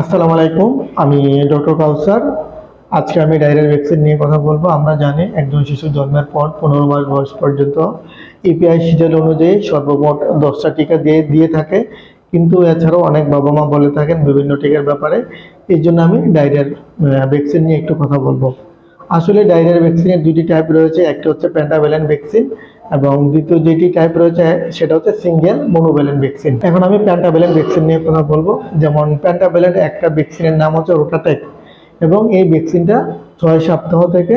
আসসালামু আলাইকুম, আমি ডক্টর কাউসার। আজকে আমি ডায়রিয়ার ভ্যাকসিন নিয়ে কথা বলব। আমরা জানি একজন শিশু জন্মের পর পনেরো মাস বয়স পর্যন্ত ইপিআই শিডিউল অনুযায়ী সর্বমোট দশটা টিকা দিয়ে দিয়ে থাকে। কিন্তু এছাড়াও অনেক বাবা মা বলে থাকেন বিভিন্ন টিকার ব্যাপারে। এই জন্য আমি ডায়রিয়ার ভ্যাকসিন নিয়ে একটু কথা বলব। আসলে ডায়রিয়ার ভ্যাকসিনের দুটি টাইপ রয়েছে। একটা হচ্ছে প্যান্টাভ্যালেন্ট ভ্যাকসিন এবং দ্বিতীয় যেটি টাইপ রয়েছে, সেটা হচ্ছে সিঙ্গেল মনোভ্যালেন্ট ভ্যাকসিন এখন আমি প্যান্টাভ্যালেন্ট ভ্যাকসিন নিয়ে কথা বলব। যেমন প্যান্টাভ্যালেন্ট একটা ভ্যাকসিনের নাম হচ্ছে রোটাটেক এবং এই ভ্যাকসিনটা ছয় সপ্তাহ থেকে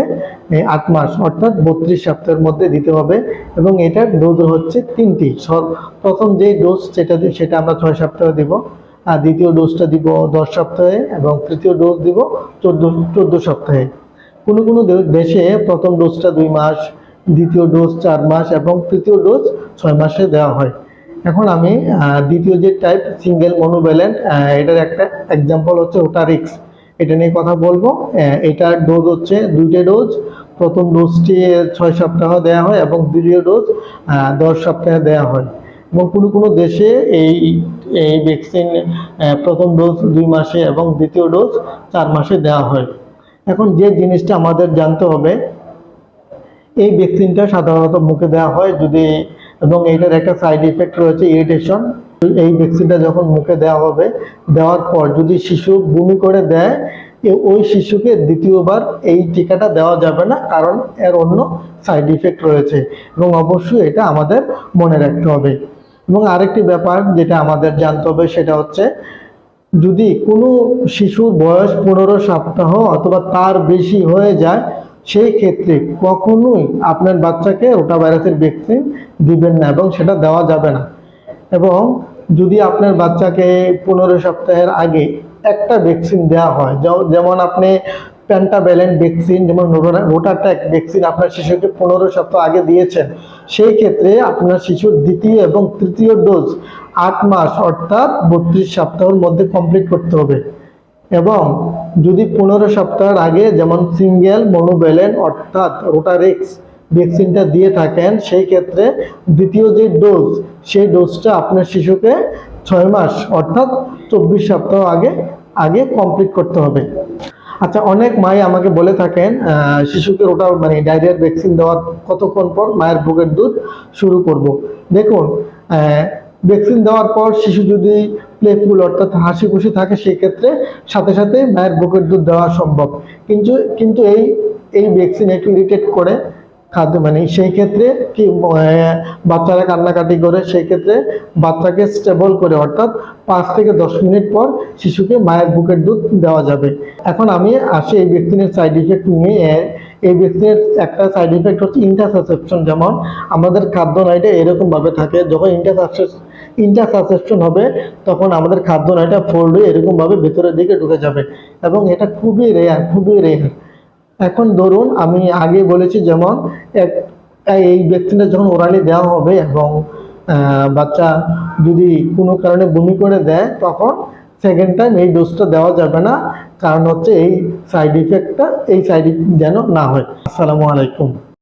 আট মাস অর্থাৎ বত্রিশ সপ্তাহের মধ্যে দিতে হবে এবং এটার ডোজ হচ্ছে তিনটি। প্রথম যেই ডোজ সেটা সেটা আমরা ছয় সপ্তাহে দিব, আর দ্বিতীয় ডোজটা দিব দশ সপ্তাহে এবং তৃতীয় ডোজ দিব চোদ্দ চোদ্দ সপ্তাহে। কোনো কোনো দেশে প্রথম ডোজটা দুই মাস দ্বিতীয় ডোজ চার মাস এবং তৃতীয় ডোজ ছয় মাসে দেওয়া হয়। এখন আমি দ্বিতীয় যে টাইপ সিঙ্গেল মনোভ্যালেন্ট এটার একটা এক্সাম্পল হচ্ছে ওটারিক্স এটা নিয়ে কথা বলব। এটার ডোজ হচ্ছে দুইটা ডোজ প্রথম ডোজটি ছয় সপ্তাহ দেওয়া হয় এবং দ্বিতীয় ডোজ দশ সপ্তাহে দেওয়া হয়। এবং কোনো কোনো দেশে এই এই ভ্যাকসিন প্রথম ডোজ দুই মাসে এবং দ্বিতীয় ডোজ চার মাসে দেওয়া হয়। এখন যে জিনিসটা আমাদের জানতে হবে এই ভ্যাকসিনটা সাধারণত মুখে দেওয়া হয় যদি, এবং এইটার একটা সাইড ইফেক্ট রয়েছে ইরিটেশন এই ভ্যাকসিনটা যখন মুখে দেওয়া হবে, দেওয়ার পর যদি শিশু বমি করে দেয় ওই শিশুকে দ্বিতীয়বার এই টিকাটা দেওয়া যাবে না, কারণ এর অন্য সাইড ইফেক্ট রয়েছে। এবং অবশ্যই এটা আমাদের মনে রাখতে হবে। এবং আরেকটি ব্যাপার যেটা আমাদের জানতে হবে, সেটা হচ্ছে যদি কোনো শিশুর বয়স পনেরো সপ্তাহ অথবা তার বেশি হয়ে যায় সেই ক্ষেত্রে কখনোই আপনার বাচ্চাকে রোটা ভাইরাসের ভ্যাকসিন দিবেন না এবং সেটা দেওয়া যাবে না। এবং যদি আপনার বাচ্চাকে পনেরো সপ্তাহের আগে একটা ভ্যাকসিন দেওয়া হয়, যেমন আপনি প্যান্টাভ্যালেন্ট ভ্যাকসিন যেমন রোটাট্যাক ভ্যাকসিন আপনার শিশুকে পনেরো সপ্তাহ আগে দিয়েছেন, সেই ক্ষেত্রে আপনার শিশুর দ্বিতীয় এবং তৃতীয় ডোজ আট মাস অর্থাৎ বত্রিশ সপ্তাহের মধ্যে কমপ্লিট করতে হবে। এবং যদি পনেরো সপ্তাহের আগে যেমন সিঙ্গেল মনোভ্যালেন্ট অর্থাৎ রোটারেক্স ভ্যাকসিনটা দিয়ে থাকেন, সেই ক্ষেত্রে দ্বিতীয় যে ডোজ, সেই ডোজটা আপনার শিশুকে ছয় মাস অর্থাৎ চব্বিশ সপ্তাহ আগে আগে কমপ্লিট করতে হবে। আচ্ছা অনেক মাই আমাকে বলে থাকেন শিশুকে ওটা মানে ডায়রিয়ার ভ্যাকসিন দেওয়ার কতক্ষণ পর মায়ের বুকের দুধ শুরু করব। দেখুন ভ্যাকসিন দেওয়ার পর শিশু যদি প্লেফুল অর্থাৎ হাসি খুশি থাকে, সেক্ষেত্রে সাথে সাথে মায়ের বুকের দুধ দেওয়া সম্ভব। কিন্তু কিন্তু এই এই ভ্যাকসিন একটু ইরিটেট করে খাদ্য মানে সেই ক্ষেত্রে কি বাচ্চারা কান্নাকাটি করে, সেই ক্ষেত্রে বাচ্চাকে স্টেবল করে অর্থাৎ পাঁচ থেকে দশ মিনিট পর শিশুকে মায়ের বুকের দুধ দেওয়া যাবে। এখন আমি আসি এই ভ্যাকসিনের সাইড ইফেক্ট নিয়ে এই ভ্যাকসিনের একটা সাইড ইফেক্ট হচ্ছে ইন্টারসাসেপশন যেমন আমাদের খাদ্য নাইটা এরকম ভাবে থাকে, যখন ইন্টারসাসেপশন ইন্টারসাসেপশন হবে, তখন আমাদের খাদ্য নাইটা ফোল্ড হয়ে এরকম ভাবে ভেতরের দিকে ঢুকে যাবে এবং এটা খুবই রেয়ার খুবই রেয়ার এখন ধরুন আমি আগে বলেছি যেমন এক, এই ভ্যাকসিনটা যখন ওরালি দেওয়া হবে এবং বাচ্চা যদি কোনো কারণে বমি করে দেয়, তখন সেকেন্ড টাইম এই ডোজটা দেওয়া যাবে না। কারণ হচ্ছে এই সাইড ইফেক্টটা এই সাইড যেন না হয়। আসসালামু আলাইকুম।